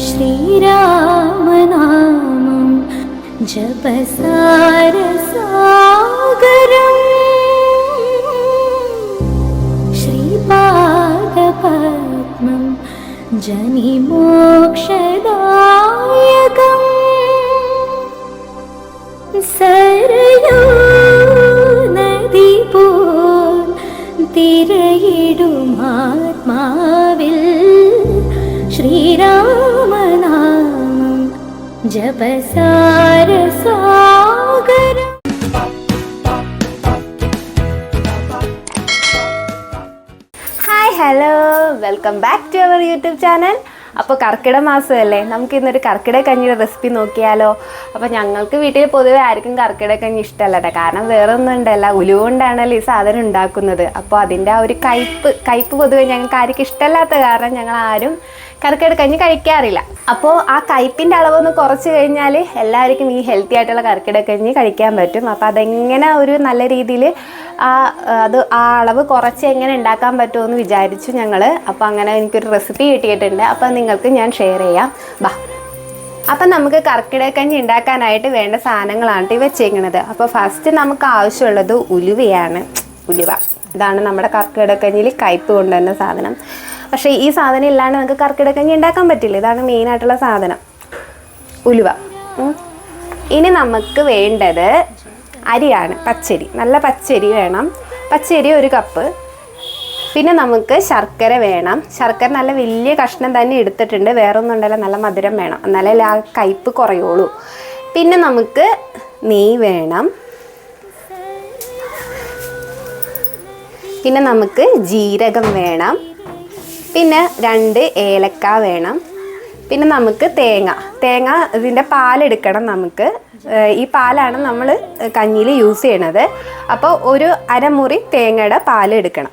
श्रीरामनामं जपसारसागरम् श्रीपादपद्मं जनिमोक्षदायकम् सरयो न तिरयिडुमात्मा ജപസാരസാഗരം hi hello welcome back to our YouTube channel അപ്പോൾ കർക്കിട മാസമല്ലേ? നമുക്ക് ഇന്നൊരു കർക്കിടക കഞ്ഞിയുടെ റെസിപ്പി നോക്കിയാലോ? അപ്പോൾ ഞങ്ങൾക്ക് വീട്ടിൽ പൊതുവെ ആർക്കും കർക്കിടക കഞ്ഞി ഇഷ്ടമല്ല കാരണം വേറെ ഒന്നും ഉണ്ടല്ല ഉലുകൊണ്ടാണല്ലോ ഈ സാധനം ഉണ്ടാക്കുന്നത്. അപ്പോൾ അതിന്റെ ആ ഒരു കയ്പ്പ് കയ്പ്പ് പൊതുവെ ഞങ്ങൾക്ക് ആർക്കും ഇഷ്ടമല്ലാത്ത കാരണം ഞങ്ങൾ ആരും കർക്കിടക കഞ്ഞി കഴിക്കാറില്ല. അപ്പോൾ ആ കയ്പ്പിന്റെ അളവൊന്ന് കുറച്ച് കഴിഞ്ഞാൽ എല്ലാവർക്കും ഈ ഹെൽത്തി ആയിട്ടുള്ള കർക്കിടക കഞ്ഞി കഴിക്കാൻ പറ്റും. അപ്പോൾ അതെങ്ങനെ ഒരു നല്ല രീതിയിൽ ആ അത് ആ അളവ് കുറച്ച് എങ്ങനെ ഉണ്ടാക്കാൻ പറ്റുമെന്ന് വിചാരിച്ചു ഞങ്ങൾ അപ്പോൾ അങ്ങനെ എനിക്കൊരു റെസിപ്പി കിട്ടിയിട്ടുണ്ട്. അപ്പോൾ നിങ്ങൾക്ക് ഞാൻ ഷെയർ ചെയ്യാം. ബാ. അപ്പം നമുക്ക് കർക്കിടക്കഞ്ഞി ഉണ്ടാക്കാനായിട്ട് വേണ്ട സാധനങ്ങളാണ് വെച്ചേക്കുന്നത് അപ്പോൾ ഫസ്റ്റ് നമുക്ക് ആവശ്യമുള്ളത് ഉലുവയാണ്. ഉലുവ. ഇതാണ് നമ്മുടെ കർക്കിടകക്കഞ്ഞിയിൽ കയ്പ് കൊണ്ടുവരുന്ന സാധനം. പക്ഷേ ഈ സാധനം ഇല്ലാണ്ട് നമുക്ക് കർക്കിടക്കഞ്ഞി ഉണ്ടാക്കാൻ പറ്റില്ല. ഇതാണ് മെയിനായിട്ടുള്ള സാധനം. ഉലുവ. ഇനി നമുക്ക് വേണ്ടത് അരിയാണ് പച്ചരി. നല്ല പച്ചരി വേണം. പച്ചരി ഒരു കപ്പ്. പിന്നെ നമുക്ക് ശർക്കര വേണം. ശർക്കര നല്ല വലിയ കഷ്ണം തന്നെ എടുത്തിട്ടുണ്ട്. വേറെ ഒന്നും ഉണ്ടല്ലോ നല്ല മധുരം വേണം. എന്നാലേ ആ കയ്പ്പ് കുറയുള്ളൂ. പിന്നെ നമുക്ക് നെയ് വേണം. പിന്നെ നമുക്ക് ജീരകം വേണം. പിന്നെ രണ്ട് ഏലക്ക വേണം. പിന്നെ നമുക്ക് തേങ്ങ. തേങ്ങ ഇതിന്റെ പാലെടുക്കണം നമുക്ക്. ഈ പാലാണ് നമ്മൾ കഞ്ഞിയിൽ യൂസ് ചെയ്യണത്. അപ്പോൾ ഒരു അരമുറി തേങ്ങയുടെ പാൽ എടുക്കണം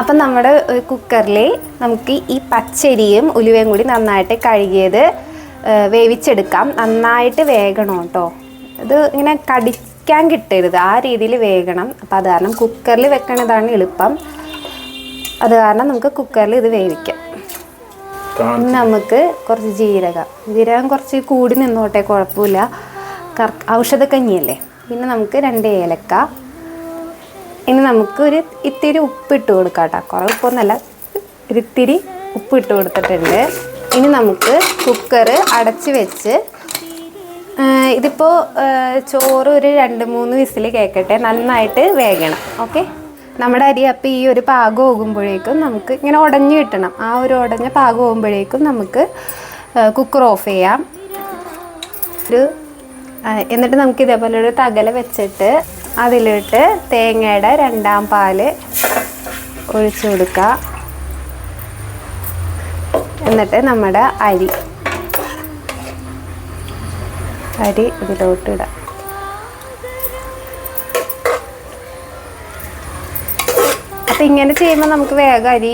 അപ്പം നമ്മുടെ കുക്കറിൽ നമുക്ക് ഈ പച്ചരിയും ഉലുവയും കൂടി നന്നായിട്ട് കഴുകിയത് വേവിച്ചെടുക്കാം. നന്നായിട്ട് വേഗണം കേട്ടോ. ഇത് ഇങ്ങനെ കടിക്കാൻ കിട്ടരുത്. ആ രീതിയിൽ വേഗണം അപ്പോൾ അത് കാരണം കുക്കറിൽ വെക്കണതാണ് എളുപ്പം. അത് കാരണം നമുക്ക് കുക്കറിൽ ഇത് വേവിക്കാം. നമുക്ക് കുറച്ച് ജീരകം. ജീരകം കുറച്ച് കൂടി നിന്നോട്ടെ കുഴപ്പമില്ല. കർ ഔഷധക്കഞ്ഞിയല്ലേ? പിന്നെ നമുക്ക് രണ്ട് ഏലക്ക. ഇനി നമുക്ക് ഒരു ഇത്തിരി ഉപ്പിട്ട് കൊടുക്കാം കേട്ടോ കുറേ ഉപ്പൊന്നല്ല ഒരിത്തിരി ഉപ്പിട്ട് കൊടുത്തിട്ടുണ്ട്. ഇനി നമുക്ക് കുക്കർ അടച്ച് വെച്ച് ഇതിപ്പോൾ ചോറ് ഒരു രണ്ട് മൂന്ന് വിസിൽ കേൾക്കട്ടെ നന്നായിട്ട് വേകണം. ഓക്കെ? നമ്മുടെ അരി അപ്പം ഈ ഒരു പാകം ആകുമ്പോഴേക്കും നമുക്ക് ഇങ്ങനെ ഉടഞ്ഞു കിട്ടണം. ആ ഒരു ഉടഞ്ഞ പാകം ആകുമ്പോഴേക്കും നമുക്ക് കുക്കർ ഓഫ് ചെയ്യാം. ഒരു എന്നിട്ട് നമുക്ക് ഇതേപോലെ ഒരു തകല വെച്ചിട്ട് അതിലിട്ട് തേങ്ങയുടെ രണ്ടാം പാൽ ഒഴിച്ചു കൊടുക്കുക എന്നിട്ട് നമ്മുടെ അരി അരി ഇതിലോട്ട് ഇടാം. അപ്പം ഇങ്ങനെ ചെയ്യുമ്പോൾ നമുക്ക് വേഗം അരി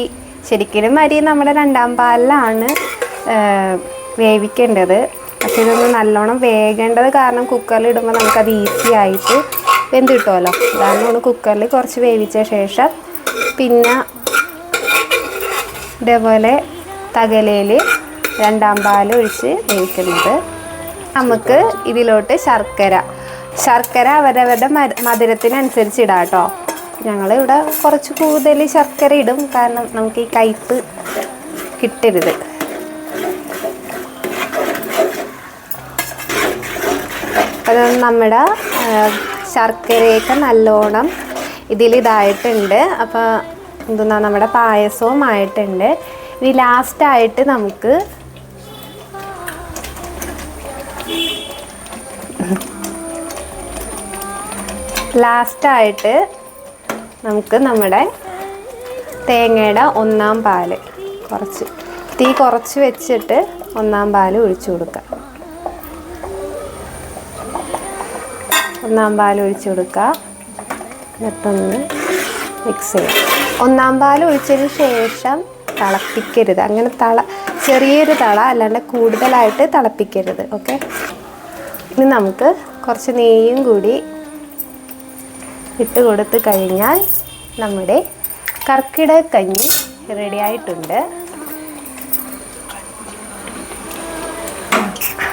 ശരിക്കും അരി നമ്മുടെ രണ്ടാം പാലിലാണ് വേവിക്കേണ്ടത്. പക്ഷെ ഇതൊന്ന് നല്ലോണം വേകേണ്ടത് കാരണം കുക്കറിൽ ഇടുമ്പോൾ നമുക്കത് ഈസി ആയിട്ട് വെന്ത് കിട്ടുമല്ലോ അതാണ് കുക്കറിൽ കുറച്ച് വേവിച്ച ശേഷം പിന്നെ ഇതേപോലെ തകലയിൽ രണ്ടാം പാൽ ഒഴിച്ച് വേവിക്കുന്നത്. നമുക്ക് ഇതിലോട്ട് ശർക്കര ശർക്കര അവരവരുടെ മധുരത്തിനനുസരിച്ച് ഇടാം കേട്ടോ ഞങ്ങൾ ഇവിടെ കുറച്ച് കൂടുതൽ ശർക്കര ഇടും. കാരണം നമുക്ക് ഈ കയ്പ്പ് കിട്ടരുത്. അത് നമ്മുടെ ശർക്കരയൊക്കെ നല്ലോണം ഇതിലിതായിട്ടുണ്ട് അപ്പോൾ എന്തെന്നാ നമ്മുടെ പായസവും ആയിട്ടുണ്ട്. ഇനി ലാസ്റ്റായിട്ട് നമുക്ക് ലാസ്റ്റായിട്ട് നമുക്ക് നമ്മുടെ തേങ്ങയുടെ ഒന്നാം പാൽ കുറച്ച്. തീ കുറച്ച് വെച്ചിട്ട് ഒന്നാം പാൽ ഒഴിച്ചു കൊടുക്കാം. ഒന്നാം പാൽ ഒഴിച്ചു കൊടുക്കുക. എന്നിട്ടൊന്ന് മിക്സ് ചെയ്യാം. ഒന്നാം പാൽ ഒഴിച്ചതിന് ശേഷം തിളപ്പിക്കരുത്. അങ്ങനെ തള ചെറിയൊരു തള അല്ലാണ്ട് കൂടുതലായിട്ട് തിളപ്പിക്കരുത്. ഓക്കെ ഇനി നമുക്ക് കുറച്ച് നെയ്യും കൂടി ഇട്ട് കൊടുത്ത് കഴിഞ്ഞാൽ നമ്മുടെ കർക്കിടക കഞ്ഞി റെഡി ആയിട്ടുണ്ട്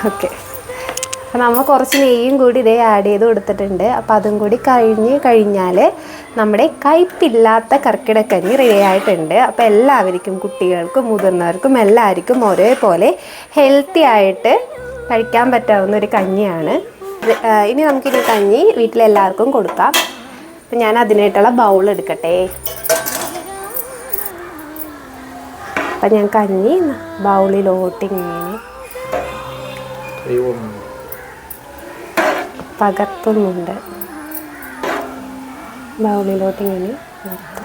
ഓക്കെ നമ്മൾ കുറച്ച് നെയ്യും കൂടി ഇതേ ആഡ് ചെയ്ത് കൊടുത്തിട്ടുണ്ട്. അപ്പം അതും കൂടി കഴിഞ്ഞ് കഴിഞ്ഞാൽ നമ്മുടെ കയ്പില്ലാത്ത കർക്കിടക്കഞ്ഞി റെഡി ആയിട്ടുണ്ട്. അപ്പോൾ എല്ലാവർക്കും കുട്ടികൾക്കും മുതിർന്നവർക്കും എല്ലാവർക്കും ഒരേപോലെ ഹെൽത്തി ആയിട്ട് കഴിക്കാൻ പറ്റാവുന്ന ഒരു കഞ്ഞിയാണ്. ഇനി നമുക്കിനി കഞ്ഞി വീട്ടിലെല്ലാവർക്കും കൊടുക്കാം. അപ്പം ഞാൻ അതിനായിട്ടുള്ള ബൗൾ എടുക്കട്ടെ. അപ്പം ഞാൻ കഞ്ഞി ബൗളിലോട്ട് ഇങ്ങനെ പകർത്തുന്നുണ്ട്. ബൗളിലോട്ട് ഇങ്ങനെ നിർത്താം.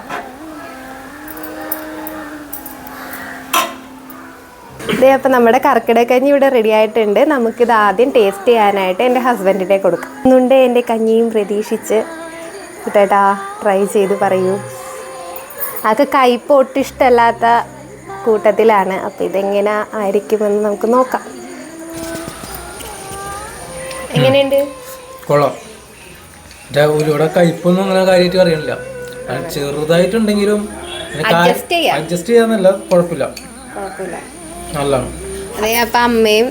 അപ്പം നമ്മുടെ കർക്കിടകഞ്ഞി ഇവിടെ റെഡി ആയിട്ടുണ്ട്. നമുക്കിത് ആദ്യം ടേസ്റ്റ് ചെയ്യാനായിട്ട് എന്റെ ഹസ്ബൻഡിനെ കൊടുക്കാം. ഒന്നുണ്ട് എന്റെ കഞ്ഞിയും പ്രതീക്ഷിച്ച് കുട്ടേട്ടാ ട്രൈ ചെയ്ത് പറയൂ. അതൊക്കെ കയ്പ് ഒട്ടും ഇഷ്ടമല്ലാത്ത കൂട്ടത്തിലാണ്. അപ്പോൾ ഇതെങ്ങനെ ആയിരിക്കുമെന്ന് നമുക്ക് നോക്കാം. എങ്ങനെയുണ്ട്? കൊള്ളാം. ഉലുവയുടെ കയ്പൊന്നും അങ്ങനെ കാര്യമായിട്ട് അറിയണില്ല. അത് ചെറുതായിട്ടുണ്ടെങ്കിലും. അഡ്ജസ്റ്റ് ചെയ്യാന്നല്ല കുഴപ്പമില്ല നല്ലതാണ്. അതെ അപ്പം അമ്മയും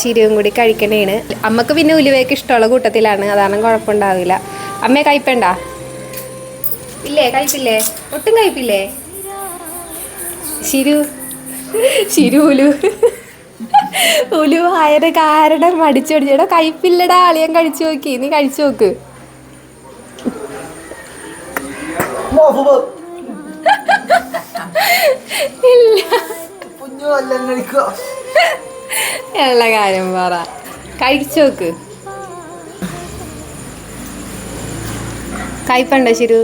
ശിരുവും കൂടി കഴിക്കണേണ്. അമ്മയ്ക്ക് പിന്നെ ഉലുവയൊക്കെ ഇഷ്ടമുള്ള കൂട്ടത്തിലാണ്. അതാണ് കുഴപ്പമുണ്ടാവില്ല. അമ്മയെ കഴിപ്പണ്ട ഇല്ലേ കഴിപ്പില്ലേ ഒട്ടും കഴിപ്പില്ലേ ശിരു. ശിരു ഉലു. ഉലു കാരണം അടിച്ചു പിടിച്ചടാ കഴിപ്പില്ലടാ അളിയൻ കഴിച്ചു നോക്കി. നീ കഴിച്ചു നോക്ക്. ഇല്ല. ഉള്ള കാര്യം പറ. കഴിച്ചു നോക്ക്. കഴിപ്പുണ്ടോ ശിരു?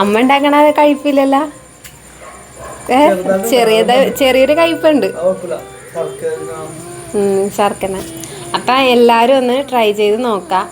അമ്മ ഉണ്ടാക്കണ കഴിപ്പില്ലല്ല ചെറിയത് ചെറിയൊരു കഴിപ്പുണ്ട് ശർക്കന അപ്പൊ അപ്പം എല്ലാവരും ഒന്ന് ട്രൈ ചെയ്ത് നോക്കാം.